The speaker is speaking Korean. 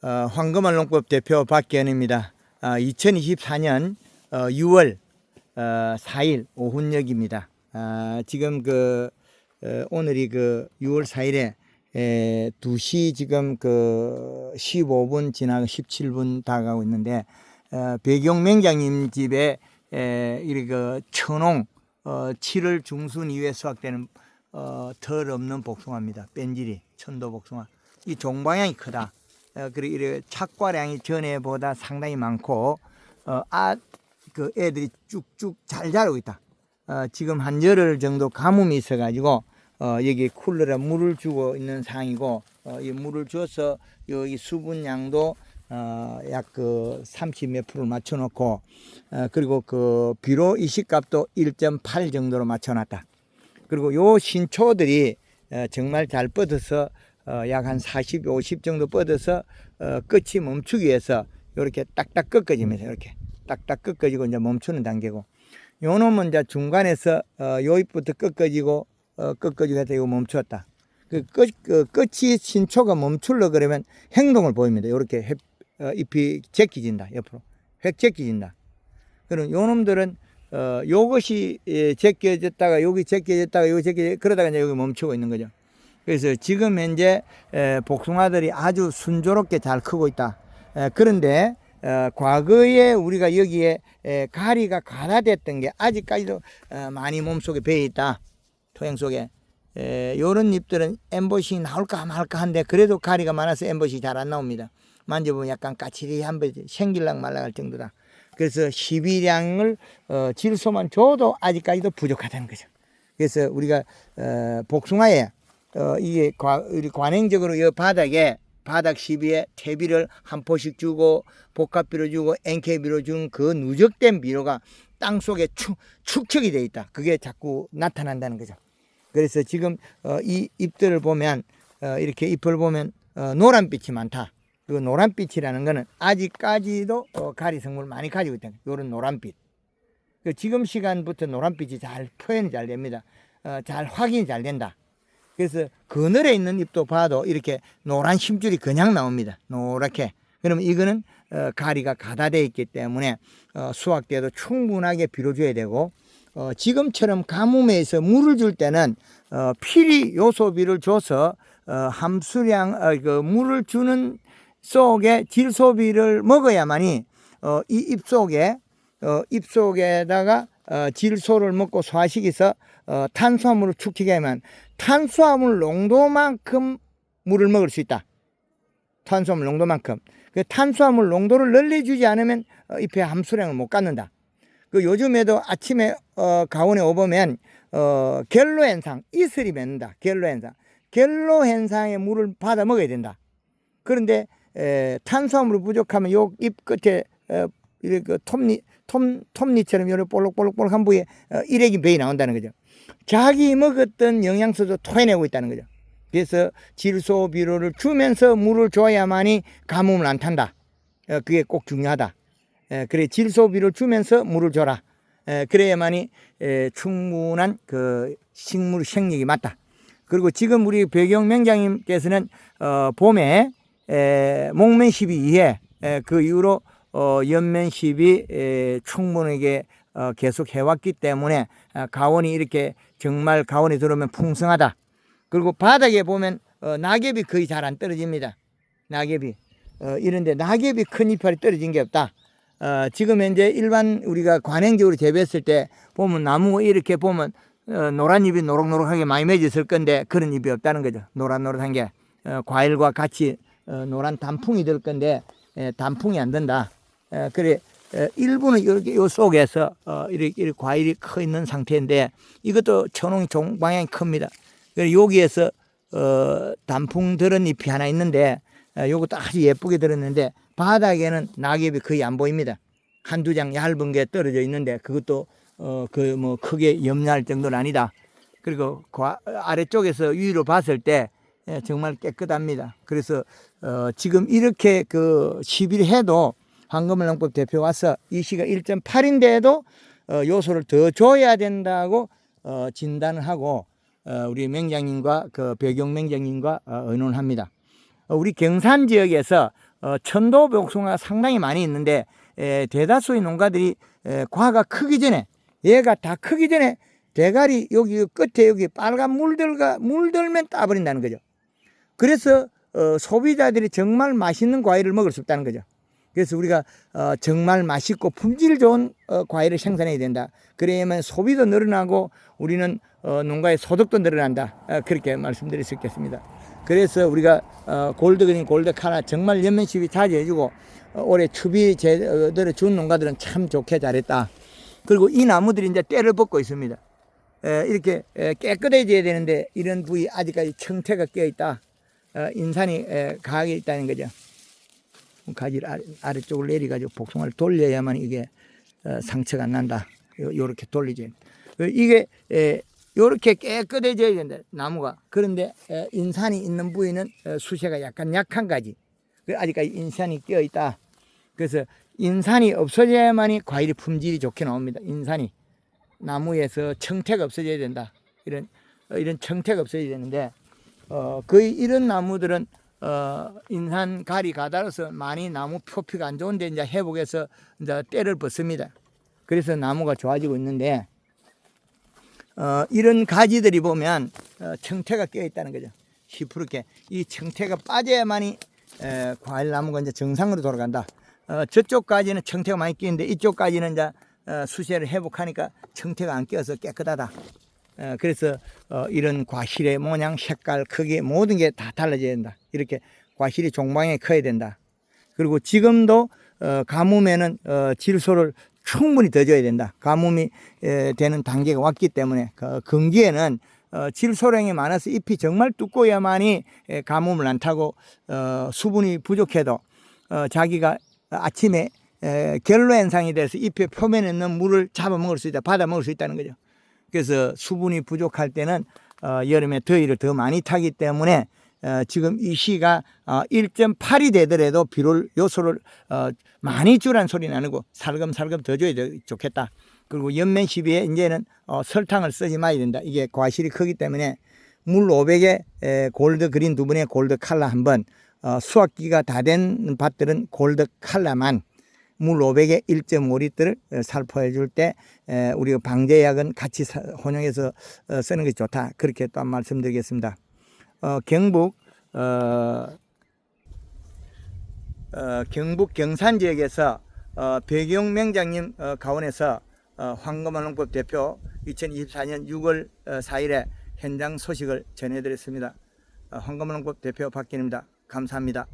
어, 황금알 농법 대표 박기현입니다. 아, 2024년 어, 6월 어, 4일 오훈역입니다. 아, 지금 그 어, 오늘이 그 6월 4일에 에, 2시 지금 그 15분 지나고 17분 다가고 있는데 어, 배경 맹장님 집에 에, 이렇게 그 천홍 어, 7월 중순 이후에 수확되는 어, 덜 없는 복숭아입니다. 뺀질이 천도 복숭아. 이 종방향이 크다. 어, 그리고 착과량이 전에보다 상당히 많고 어, 아, 그 애들이 쭉쭉 잘 자라고 있다. 어, 지금 한 열흘 정도 가뭄이 있어가지고 어, 여기 쿨러에 물을 주고 있는 상황이고 어, 이 물을 줘서 여기 수분량도 어, 약그 30몇 프로를 맞춰놓고 어, 그리고 그 비료 이식값도 1.8 정도로 맞춰놨다. 그리고 요 신초들이 어, 정말 잘 뻗어서 어, 약 한 40, 50 정도 뻗어서 어, 끝이 멈추기 위해서 이렇게 딱딱 꺾어지면서 이렇게 딱딱 꺾어지고 이제 멈추는 단계고 요 놈은 이제 중간에서 어, 요 잎부터 꺾어지고 어, 꺾어지고 해서 이거 멈추었다. 그 끝, 그 끝이 신초가 멈출러 그러면 행동을 보입니다. 이렇게 햇, 어, 잎이 제끼진다 옆으로 획 제끼진다. 그럼 요 놈들은 어, 요것이 예, 제껴졌다가 여기 제껴졌다가 여기 제껴 그러다가 이제 여기 멈추고 있는 거죠. 그래서 지금 현재 에, 복숭아들이 아주 순조롭게 잘 크고 있다. 에, 그런데 어, 과거에 우리가 여기에 에, 가리가 가다됐던 게 아직까지도 어, 많이 몸속에 배어 있다. 토양 속에. 에, 요런 잎들은 엠봇이 나올까 말까 한데 그래도 가리가 많아서 엠봇이 잘안 나옵니다. 만져보면 약간 까칠한 번 생길랑 말랑할 정도다. 그래서 12량을 어, 질소만 줘도 아직까지도 부족하다는 거죠. 그래서 우리가 어, 복숭아에 어, 이게 과, 우리 관행적으로 이 바닥에 바닥 시비에 퇴비를 한 포씩 주고 복합비료 주고 NK비료 준 그 누적된 비료가 땅 속에 축, 축적이 돼 있다. 그게 자꾸 나타난다는 거죠. 그래서 지금 어, 이 잎들을 보면 어, 이렇게 잎을 보면 어, 노란빛이 많다. 그 노란빛이라는 거는 아직까지도 어, 가리 성분을 많이 가지고 있다. 요런 노란빛. 그 지금 시간부터 노란빛이 잘 표현이 잘 됩니다. 어, 잘 확인이 잘 된다. 그래서 그늘에 있는 잎도 봐도 이렇게 노란 심줄이 그냥 나옵니다. 노랗게. 그러면 이거는 어, 가리가 가다돼 있기 때문에 어, 수확 때도 충분하게 비료 줘야 되고 어, 지금처럼 가뭄에서 물을 줄 때는 어, 필히 요소비를 줘서 어, 함수량 어, 그 물을 주는 속에 질소비를 먹어야만이 어, 이잎 속에 어, 잎 속에다가 어, 질소를 먹고 소화시켜서 어, 탄수화물을 축적하게 하면 탄수화물 농도만큼 물을 먹을 수 있다. 탄수화물 농도만큼. 그 탄수화물 농도를 늘려주지 않으면 어, 잎의 함수량을 못 갖는다. 그 요즘에도 아침에 어, 가온에 오보면 어, 겔로 현상, 이슬이 맺는다. 겔로 현상. 겔로 현상의 물을 받아 먹어야 된다. 그런데 에, 탄수화물이 부족하면 요 잎 끝에 에, 이렇게 그 톱니 톱 톱니처럼 요렇게 볼록볼록볼록한 부위에 어, 일액이 배이 나온다는 거죠. 자기 먹었던 영양소도 토해내고 있다는 거죠. 그래서 질소 비료를 주면서 물을 줘야만이 가뭄을 안 탄다. 어, 그게 꼭 중요하다. 에, 그래 질소 비료를 주면서 물을 줘라. 에, 그래야만이 에, 충분한 그 식물 생력이 맞다. 그리고 지금 우리 배경 명장님께서는 어, 봄에 에, 시비 이에 에, 그 이후로 어, 연면 시비 에, 충분하게 어, 계속 해왔기 때문에 아, 가온이 이렇게 정말 가온이 들어오면 풍성하다. 그리고 바닥에 보면 어, 낙엽이 거의 잘 안 떨어집니다. 낙엽이 어, 이런데 낙엽이 큰 이파리 떨어진 게 없다. 어, 지금 현재 일반 우리가 관행적으로 재배했을 때 보면 나무 이렇게 보면 어, 노란 잎이 노릇노릇하게 많이 맺었을 건데 그런 잎이 없다는 거죠. 노릇노릇한 게 어, 과일과 같이 어, 노란 단풍이 될 건데 에, 단풍이 안 된다. 에, 그래 에, 일부는 이렇게 요 속에서 어, 이렇게, 이렇게 과일이 커 있는 상태인데 이것도 천홍이 종 방향이 큽니다. 그래 여기에서 어, 단풍 들은 잎이 하나 있는데 어, 요것도 아주 예쁘게 들었는데 바닥에는 낙엽이 거의 안 보입니다. 한두 장 얇은 게 떨어져 있는데 그것도 어, 그 뭐 크게 염려할 정도는 아니다. 그리고 과, 아래쪽에서 위로 봤을 때 예, 정말 깨끗합니다. 그래서 어, 지금 이렇게 그 시비를 해도 황금을농법 대표 와서 이 시가 1.8인데도 어, 요소를 더 줘야 된다고 어, 진단을 하고 어, 우리 맹장님과 그 배경 맹장님과 어, 의논합니다. 어, 우리 경산 지역에서 어, 천도 복숭아가 상당히 많이 있는데 에, 대다수의 농가들이 에, 과가 크기 전에 얘가 다 크기 전에 대가리 여기 끝에 여기 빨간 물들가 물들면 따버린다는 거죠. 그래서 어, 소비자들이 정말 맛있는 과일을 먹을 수 없다는 거죠. 그래서 우리가 어, 정말 맛있고 품질 좋은 어, 과일을 생산해야 된다. 그래야만 소비도 늘어나고 우리는 어, 농가의 소득도 늘어난다. 어, 그렇게 말씀드릴 수 있겠습니다. 그래서 우리가 어, 골드그린 골드카나 정말 연면식이 자제해주고 어, 올해 추비 제들을 준 농가들은 참 좋게 잘했다. 그리고 이 나무들이 이제 때를 벗고 있습니다. 에, 이렇게 에, 깨끗해져야 되는데 이런 부위 아직까지 청태가 끼어 있다. 어, 인산이 에, 강하게 있다는 거죠. 가지를 아래, 아래 쪽으로 내려가지고 복숭아를 돌려야만 이게 어, 상처가 안 난다. 요, 요렇게 돌리지. 어, 이게 에, 요렇게 깨끗해져야 된다. 나무가. 그런데 에, 인산이 있는 부위는 어, 수세가 약간 약한 가지. 그 아직까지 인산이 끼어 있다. 그래서 인산이 없어져야만이 과일이 품질이 좋게 나옵니다. 인산이 나무에서 청태가 없어져야 된다. 이런 어, 이런 청태가 없어져야 되는데 어, 거의 이런 나무들은 어, 인산 가리 가달아서 많이 나무 표피가 안 좋은데 이제 회복해서 이제 때를 벗습니다. 그래서 나무가 좋아지고 있는데 어, 이런 가지들이 보면 어, 청태가 끼어 있다는 거죠. 시퍼렇게 이 청태가 빠져야만이 에, 과일 나무가 이제 정상으로 돌아간다. 어, 저쪽까지는 청태가 많이 끼는데 이쪽까지는 이제 어, 수세를 회복하니까 청태가 안 끼어서 깨끗하다. 어, 그래서 어, 이런 과실의 모양, 색깔, 크기 모든 게 다 달라져야 된다. 이렇게 과실이 종방에 커야 된다. 그리고 지금도 어, 가뭄에는 어, 질소를 충분히 더 줘야 된다. 가뭄이 에, 되는 단계가 왔기 때문에 그 건기에는 어, 질소량이 많아서 잎이 정말 두꺼워야만이 에, 가뭄을 안 타고 어, 수분이 부족해도 어, 자기가 아침에 에, 결로 현상이 돼서 잎의 표면에 있는 물을 잡아먹을 수 있다, 받아먹을 수 있다는 거죠. 그래서 수분이 부족할 때는 어, 여름에 더위를 더 많이 타기 때문에 어, 지금 이 시가 어, 1.8이 되더라도 비를 요소를 어, 많이 주란 소리는 아니고 살금살금 더 줘야 되- 좋겠다. 그리고 연면 시비에 이제는 어, 설탕을 쓰지 말아야 된다. 이게 과실이 크기 때문에 물 500에 에, 골드 그린 두 분의 골드 칼라 한 번, 어, 수확기가 다 된 밭들은 골드 칼라만 물 500에 1.5리터를 살포해 줄 때 우리가 방제약은 같이 사- 혼용해서 어, 쓰는 게 좋다. 그렇게 또한 말씀드리겠습니다. 어, 경북 어, 어, 경북 경산 지역에서 어, 배경 명장님 어, 가원에서 어, 황금한 농법 대표 2024년 6월 어, 4일에 현장 소식을 전해드렸습니다. 어, 황금한 농법 대표 박기입니다. 감사합니다.